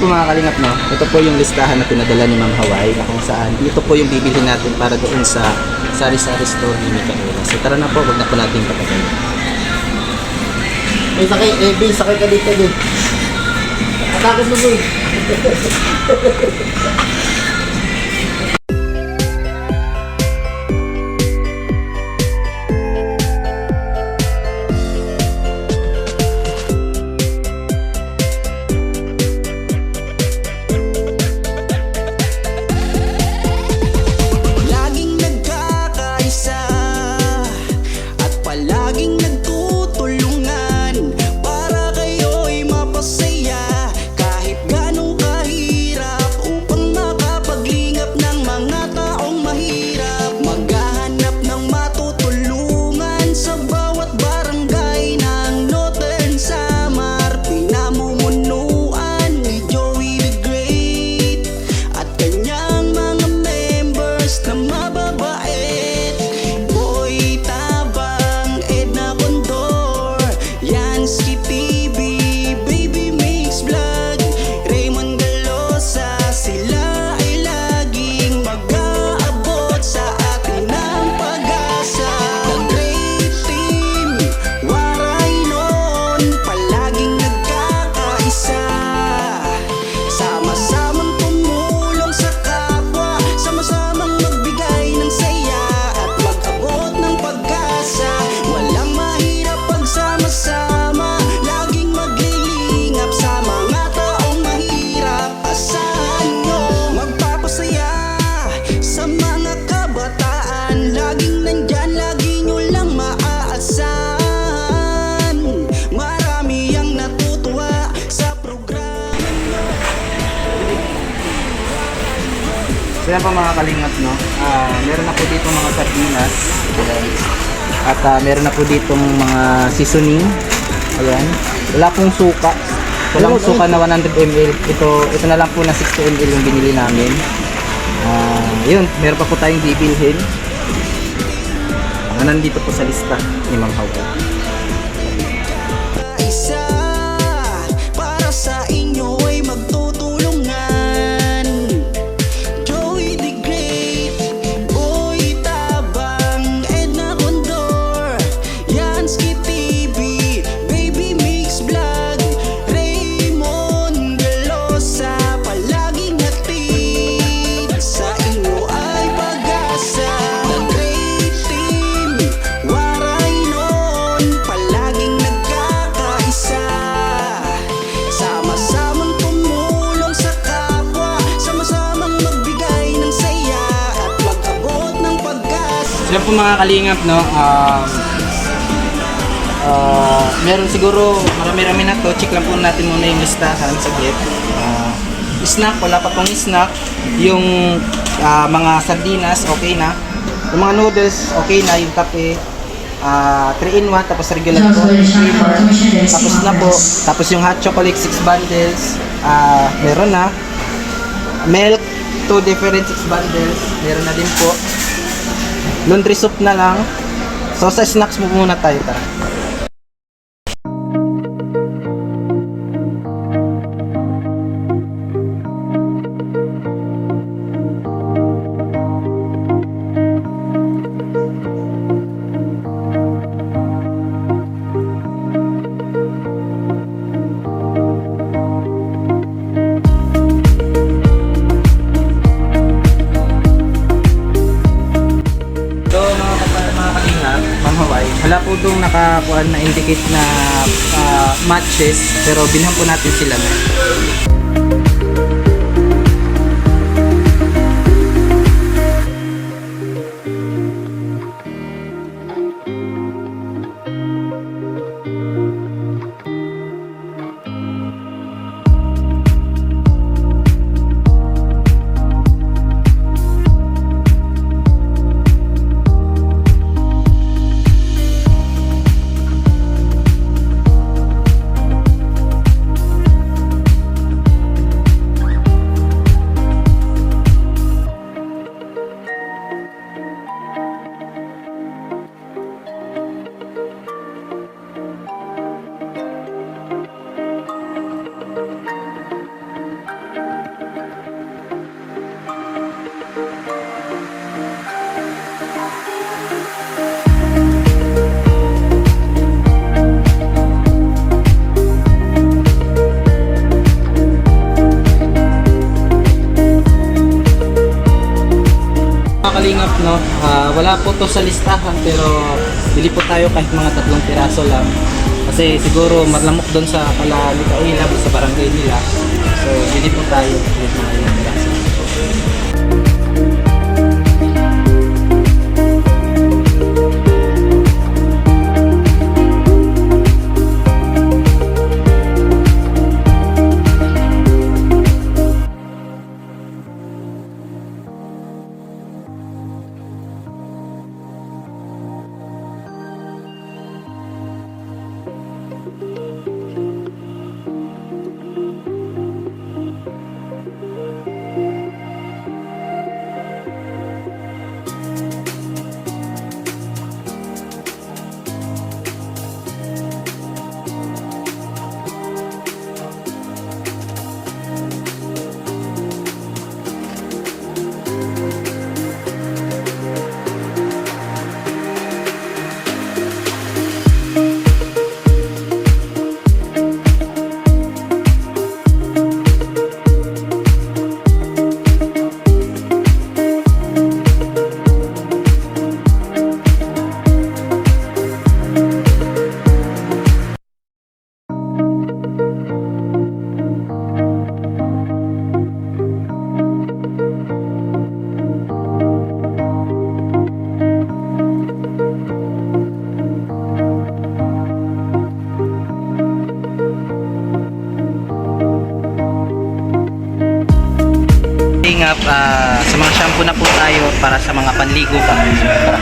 po mga kalingap, no? Ito po yung listahan na pinadala ni Ma'am Hawaii na kung saan ito po yung bibili natin para doon sa sari-sari store ni Mikaela. So tara na po, wag na po natin patagalin. May sakay, eh, Bin, sakay ka dito, Bin. Atakot mo, Bin. nagkakaisa Yan po mga kalingap, no? Ah, meron na po dito mga sardinas. Ayan. At ah, meron na po ditong mga seasoning. Ayan. Wala pong suka. Walang suka na 100 ml. Ito, ito na lang po na 60 ml yung binili namin. Ah, yun, meron pa po tayong bibilhin. Mga nandito po sa lista ni Ma'am Hawka. Pag-asa So yan po mga kalingap, no? Um, ah, meron siguro marami-rami na to. Check lang po natin muna yung listahan saglit. Ah, snack, wala pa pong snack. Yung ah, mga sardinas, okay na. Yung mga noodles, okay na. Yung kape, 3 in 1, tapos regular. Creamer, tapos na po. Tapos yung hot chocolate, 6 bundles. ah, meron na. Milk, 2 different 6 bundles. Meron na din po laundry soap na lang. So sa snacks mo muna tayo tara. Itong nakakuha na indicate na ah, matches pero bilhan po natin sila na. Wala po to sa listahan pero bili po tayo kahit mga tatlong piraso lang. Kasi siguro malamok doon sa kala Mikaela o sa barangay nila. So bili po tayo kahit mga ilang piraso. Na po tayo para sa mga panligo pa. Tara.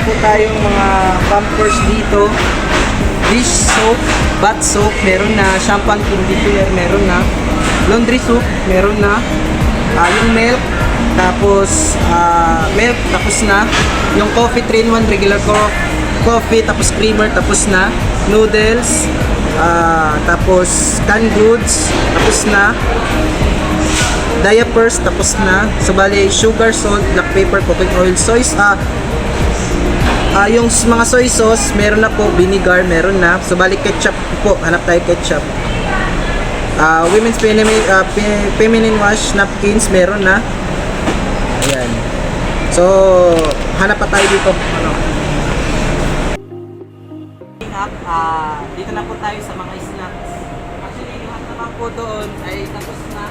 Na po tayong mga pampers dito. Dish soap, bath soap, meron na. Shampoo conditioner, meron na. Laundry soap, meron na. Ah, yung milk, tapos ah, milk, tapos na. Yung coffee 3-in-1 regular co- coffee, tapos creamer, tapos na. Noodles, ah, tapos canned goods, tapos na diapers tapos na. So sugar, salt, black pepper, cooking oil, soy ah ah, yung mga soy sauce, meron na po, vinegar, meron na. So bali ketchup po, hanap tayo ketchup. Ah, women's feminine, ah, fe- feminine wash napkins, meron na. Ayan. So, hanap pa tayo dito. Ano? Up, ah, dito na po tayo sa mga snacks. Actually, lahat naman po doon ay tapos na.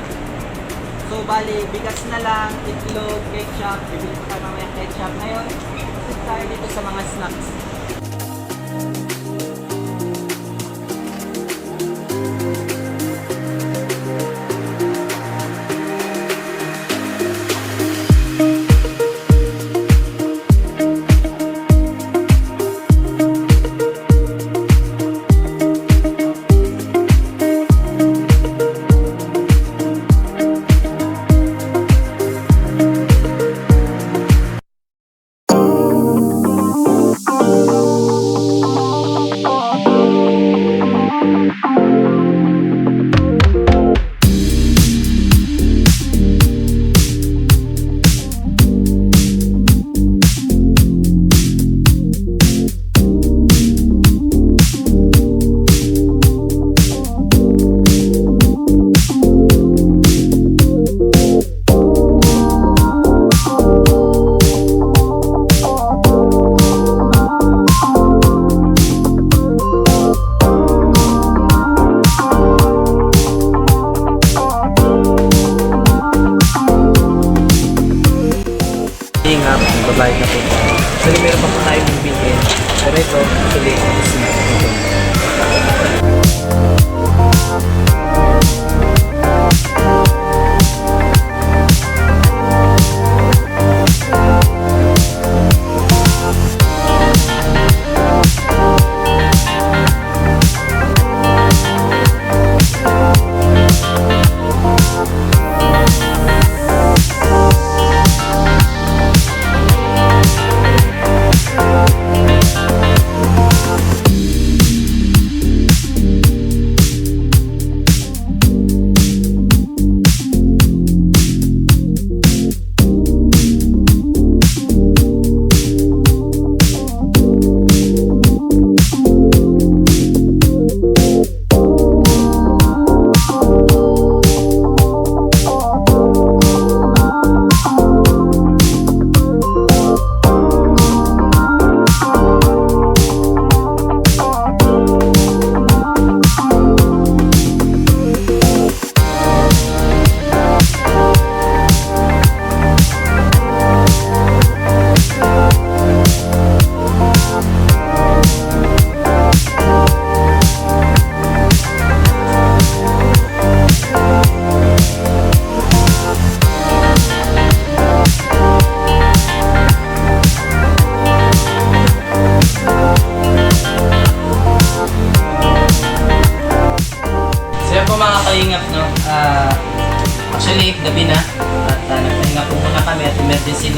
So, bali, bigas na lang, itlog, ketchup, bibili pa tayo mamaya ketchup. Ngayon, tayo dito sa mga snacks.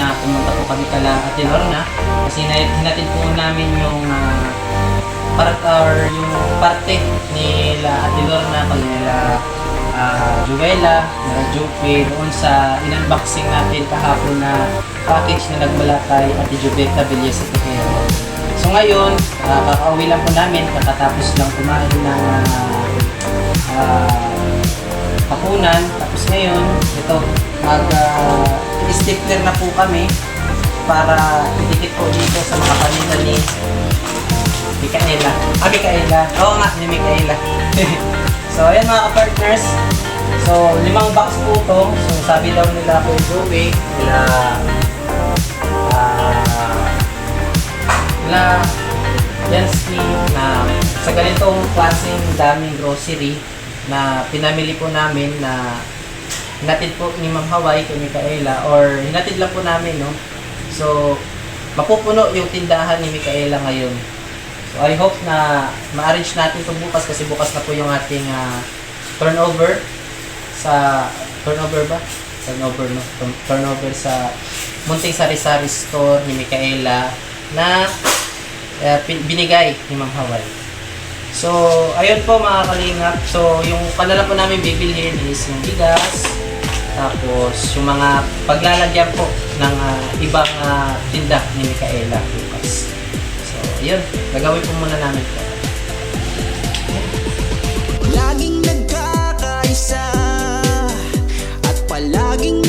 Na pumunta po kami kala Ate Lorna. Kasi na hinatid po namin yung ah, part or yung parte nila Ate Lorna, pag nila uh, Juwela, nila Jupe, doon sa in-unboxing natin kahapon na package na nagbalatay Ate Jubeta Villas at Tejero. So ngayon, ah, kakauwi lang po namin, kakatapos lang kumain ng ah, hapunan. Tapos ngayon, ito, mag ah, stapler na po kami para idikit po dito sa mga kanila ni Mikaela. Ah, Mikaela. Oo nga, ni Mikaela. so, ayan mga ka-partners. So, limang box po to. So, sabi daw nila po Joey, nila ah na Yansky na sa ganitong klaseng daming grocery na pinamili po namin na hinatid po ni Ma'am Hawaii kay Micaela or hinatid lang po namin no so mapupuno yung tindahan ni Micaela ngayon so I hope na ma-arrange natin ito bukas kasi bukas na po yung ating ah, turnover sa turnover ba? turnover no Turn- turnover sa munting sari-sari store ni Micaela na pin- binigay ni Ma'am Hawaii. So, ayun po mga kalingap. So, yung kanala po namin bibilhin is yung bigas, tapos yung mga paglalagyan po ng uh, ibang uh, tinda ni Micaela Lucas. So, yun. Gagawin po muna namin ito. Laging nagkakaisa at palaging